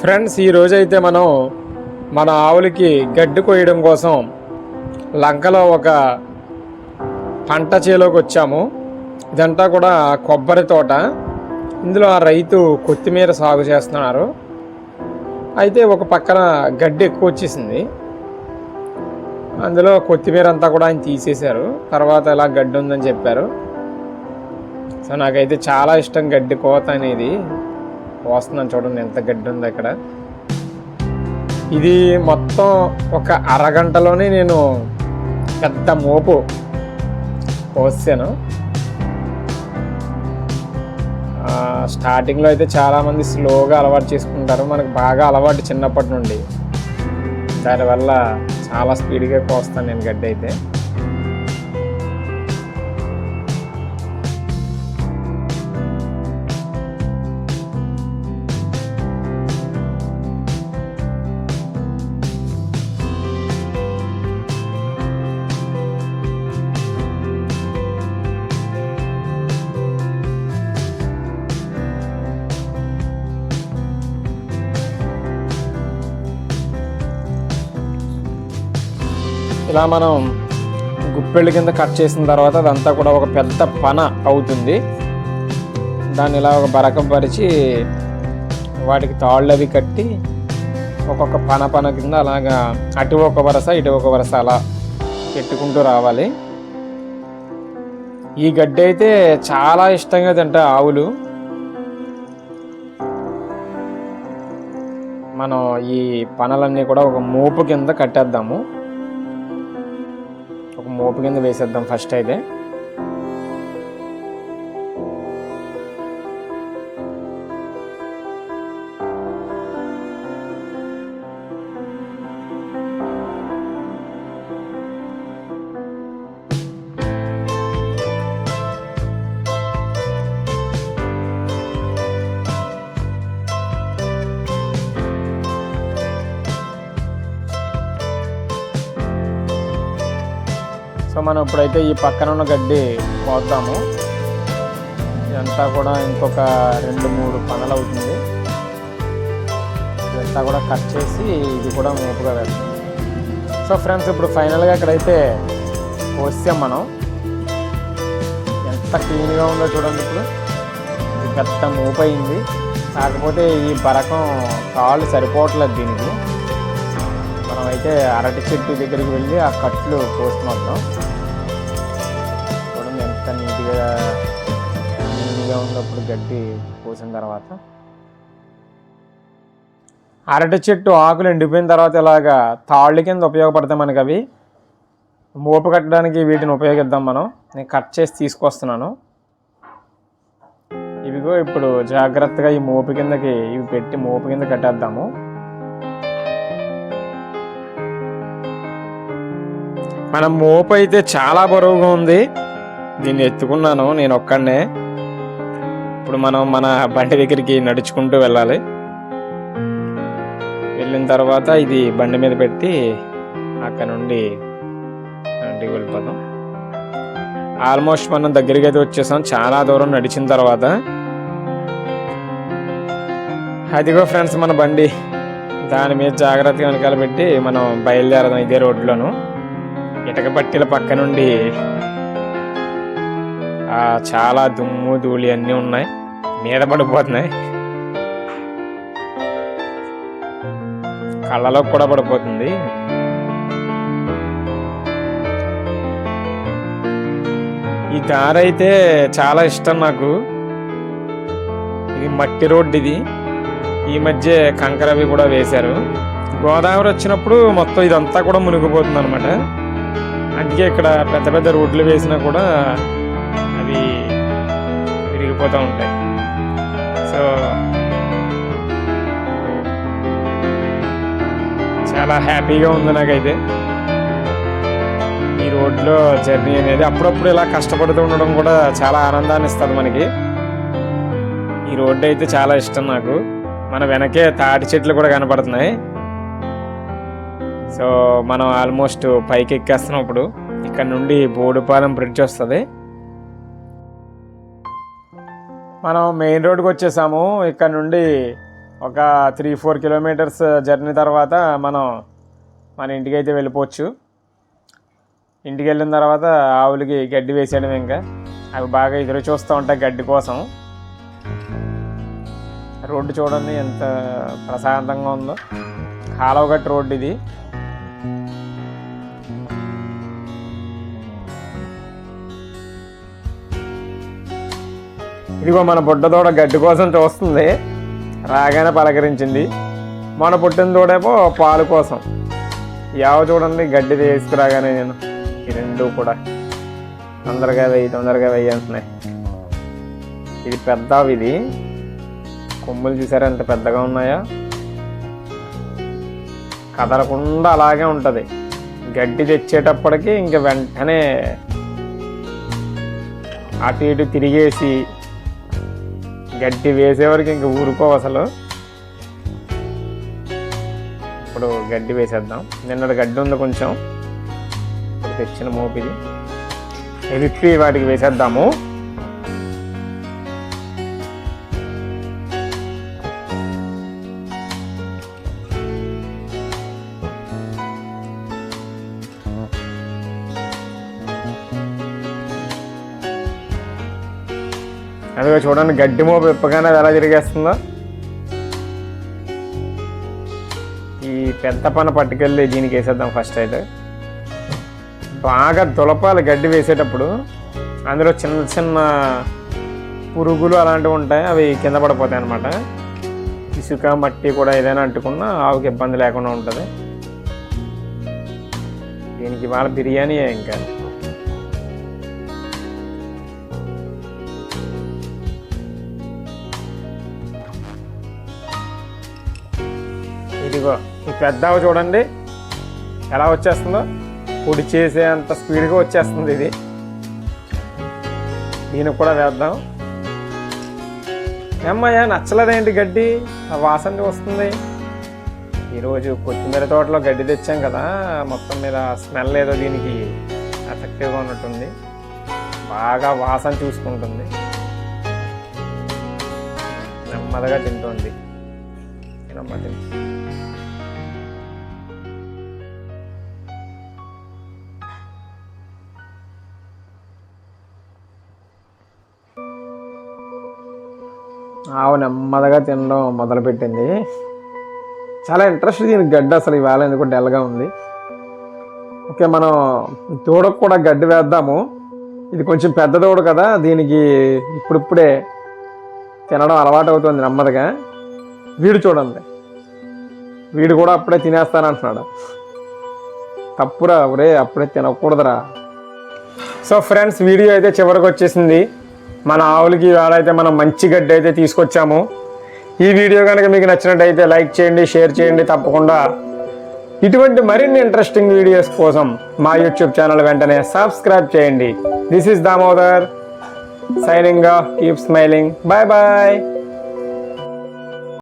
Friends ఈరోజు అయితే మనం మన ఆవులకి గడ్డి కొయ్యడం కోసం లంకలో ఒక పంట చేలోకి వచ్చాము. ఇదంతా కూడా కొబ్బరి తోట. ఇందులో ఆ రైతు కొత్తిమీర సాగు చేస్తున్నారు. అయితే ఒక పక్కన గడ్డి ఎక్కువ వచ్చేసింది. అందులో కొత్తిమీర అంతా కూడా ఆయన తీసేశారు. తర్వాత ఇలా గడ్డి ఉందని చెప్పారు. సో నాకైతే చాలా ఇష్టం గడ్డి కోత అనేది. పోస్తున్నాను చూడండి ఎంత గడ్డి ఉంది అక్కడ ఇది మొత్తం ఒక అరగంటలోనే నేను పెద్ద మోపు కోసాను స్టార్టింగ్లో అయితే చాలామంది స్లోగా అలవాటు చేసుకుంటారు. మనకు బాగా అలవాటు చిన్నప్పటి నుండి. దానివల్ల చాలా స్పీడ్గా కోస్తాను నేను గడ్డి అయితే. ఇలా మనం గుప్పెళ్ళ కింద కట్ చేసిన తర్వాత అదంతా కూడా ఒక పెద్ద పన అవుతుంది. దాన్ని ఇలా ఒక బరకం పరిచి వాటికి తాళ్ళు అవి కట్టి ఒక్కొక్క పన పన కింద అలాగా అటు ఒక వరస ఇటు ఒక వరస అలా పెట్టుకుంటూ రావాలి. ఈ గడ్డి అయితే చాలా ఇష్టంగా తింటాయి ఆవులు. మనం ఈ పనలన్నీ కూడా ఒక మోపు కింద కట్టేద్దాము. ఒక మోపు కింద వేసేద్దాం ఫస్ట్ అయితే. మనం ఇప్పుడైతే ఈ పక్కన ఉన్న గడ్డి కోద్దాము ఇదంతా కూడా ఇంకొక రెండు మూడు పనులు అవుతుంది. ఇదంతా కూడా కట్ చేసి ఇది కూడా మోపుగా వెళ్తుంది సో ఫ్రెండ్స్ ఇప్పుడు ఫైనల్గా ఇక్కడైతే కోసాం మనం. ఎంత క్లీన్గా ఉందో చూడండి ఇప్పుడు. ఇది పెద్ద మోపు అయింది కాకపోతే ఈ బరకం కాళ్ళు సరిపోవట్లేదు దీనికి. మనం అయితే అరటి చెట్టు దగ్గరికి వెళ్ళి ఆ కట్లు కోసుకుంటాం చూడండి ఎంత ఉన్నప్పుడు గడ్డి పోసిన తర్వాత అరటి చెట్టు ఆకులు ఎండిపోయిన తర్వాత ఇలాగా తాళ్ళు కింద ఉపయోగపడతాయి మనకి అవి. మోపు కట్టడానికి వీటిని ఉపయోగిద్దాం మనం. నేను కట్ చేసి తీసుకొస్తున్నాను. ఇవిగో ఇప్పుడు జాగ్రత్తగా ఈ మోపు కిందకి ఇవి పెట్టి మోపు కింద కట్టేద్దాము. మన మోపు అయితే చాలా బరువుగా ఉంది. దీన్ని ఎత్తుకున్నాను నేను ఒక్కడనే. ఇప్పుడు మనం మన బండి దగ్గరికి నడుచుకుంటూ వెళ్ళాలి. వెళ్ళిన తర్వాత ఇది బండి మీద పెట్టి అక్కడ నుండి ఇంటికి వెళ్ళిపోతాం ఆల్మోస్ట్ మనం దగ్గరికి అయితే వచ్చేసాం. చాలా దూరం నడిచిన తర్వాత. అదిగో ఫ్రెండ్స్ మన బండి. దాని మీద జాగ్రత్తగా వెనకాల పెట్టి మనం బయలుదేరదాం ఇదే రోడ్లోను. ఇటక పట్టీల పక్క నుండి చాలా దుమ్ము ధూళి అన్నీ ఉన్నాయి. మీద పడిపోతున్నాయి. కళ్ళలో కూడా పడిపోతుంది. ఈ దారి అయితే చాలా ఇష్టం నాకు. ఇది మట్టి రోడ్డు ఇది. ఈ మధ్య కంకర అవి కూడా వేశారు. గోదావరి వచ్చినప్పుడు మొత్తం ఇదంతా కూడా మునిగిపోతుంది అనమాట అందుకే ఇక్కడ పెద్ద పెద్ద రోడ్లు వేసినా కూడా అవి విరిగిపోతూ ఉంటాయి. సో చాలా హ్యాపీగా ఉంది నాకైతే. ఈ రోడ్లో జర్నీ అనేది అప్పుడప్పుడు ఇలా కష్టపడుతూ ఉండడం కూడా చాలా ఆనందాన్ని ఇస్తుంది మనకి. ఈ రోడ్డు అయితే చాలా ఇష్టం నాకు. మన వెనకే తాటి చెట్లు కూడా కనపడుతున్నాయి. సో మనం ఆల్మోస్ట్ పైకి ఎక్కేస్తున్నాం ఇప్పుడు ఇక్కడ నుండి బోడుపాలెం బ్రిడ్జ్ వస్తుంది. మనం మెయిన్ రోడ్కి వచ్చేసాము. ఇక్కడ నుండి ఒక త్రీ ఫోర్ కిలోమీటర్స్ జర్నీ తర్వాత మనం మన ఇంటికి అయితే వెళ్ళిపోవచ్చు. ఇంటికి వెళ్ళిన తర్వాత ఆవులకి గడ్డి వేసేయడం ఇంకా. అవి బాగా ఎదురు చూస్తూ ఉంటాయి గడ్డి కోసం. రోడ్డు చూడండి ఎంత ప్రశాంతంగా ఉందో. కాలువ గట్టి రోడ్డు ఇది. ఇదిగో మన బుడ్డదోడ గడ్డి కోసం చూస్తుంది. రాగానే పలకరించింది. మన పుట్టిన దూడేమో పాలు కోసం. యావ చూడండి గడ్డి తీసుకురాగానే నేను. ఈ రెండు కూడా. తొందరగా వెయ్యి తొందరగా వెయ్యి అంటున్నాయి. ఇది పెద్ద ఇది. కొమ్ములు చూసారా ఎంత పెద్దగా ఉన్నాయా? కదలకుండా అలాగే ఉంటుంది. గడ్డి తెచ్చేటప్పటికి ఇంక వెంటనే అటు ఇటు తిరిగేసి గడ్డి వేసేవరకు ఇంక ఊరుకోవు అసలు. ఇప్పుడు గడ్డి వేసేద్దాం. నిన్నటి గడ్డి ఉంది కొంచెం. ఇప్పుడు తెచ్చిన మోపిది. విప్పి వాటికి వేసేద్దాము. అదిగో చూడండి గడ్డి మోపు ఇప్పగానే అది ఎలా తిరిగేస్తుందో. ఈ పెద్ద పన పట్టుకెళ్ళి దీనికి వేసేద్దాం ఫస్ట్ అయితే. బాగా దులపాలి గడ్డి వేసేటప్పుడు. అందులో చిన్న చిన్న పురుగులు అలాంటివి ఉంటాయి అవి కింద పడిపోతాయి అన్నమాట. ఇసుక మట్టి కూడా ఏదైనా అంటుకున్నా ఆవుకి ఇబ్బంది లేకుండా ఉంటుంది. దీనికి వాళ్ళ బిర్యానీ ఇంకా. ఇదిగో ఈ పెద్ద చూడండి. ఎలా వచ్చేస్తుందో? పొడి చేసే అంత స్పీడ్గా వచ్చేస్తుంది ఇది. దీనికి కూడా వేద్దాం. ఏమ్మయ్యా నచ్చలేదేంటి గడ్డి? ఆ వాసన వస్తుంది. ఈరోజు కొత్తిమీర తోటలో గడ్డి తెచ్చాం కదా మొత్తం మీద స్మెల్ ఏదో దీనికి ఎఫెక్టివ్గా ఉన్నట్టుంది. బాగా వాసన చూసుకుంటుంది. నెమ్మదిగా తింటుంది. తినమ్మ ఆవు నెమ్మదిగా తినడం మొదలుపెట్టింది. చాలా ఇంట్రెస్ట్ దీనికి గడ్డి అసలు ఇవాళ ఎందుకు డల్గా ఉంది. ఓకే మనం దూడకు కూడా గడ్డి వేద్దాము. ఇది కొంచెం పెద్ద దూడ కదా దీనికి ఇప్పుడిప్పుడే తినడం అలవాటు అవుతుంది నెమ్మదిగా. వీడు చూడండి. వీడు కూడా అప్పుడే తినేస్తానంటున్నాడు. తప్పురా ఒరే అప్పుడే తినకూడదురా. సో ఫ్రెండ్స్ వీడియో అయితే చివరికి వచ్చేసింది. మన ఆవులకి ఇవాళ అయితే మనం మంచి గడ్డి అయితే తీసుకొచ్చాము. ఈ వీడియో కనుక మీకు నచ్చినట్టయితే లైక్ చేయండి షేర్ చేయండి తప్పకుండా. ఇటువంటి మరిన్ని ఇంట్రెస్టింగ్ వీడియోస్ కోసం మా యూట్యూబ్ ఛానల్ వెంటనే సబ్స్క్రైబ్ చేయండి. This is Damodar signing off keep smiling bye bye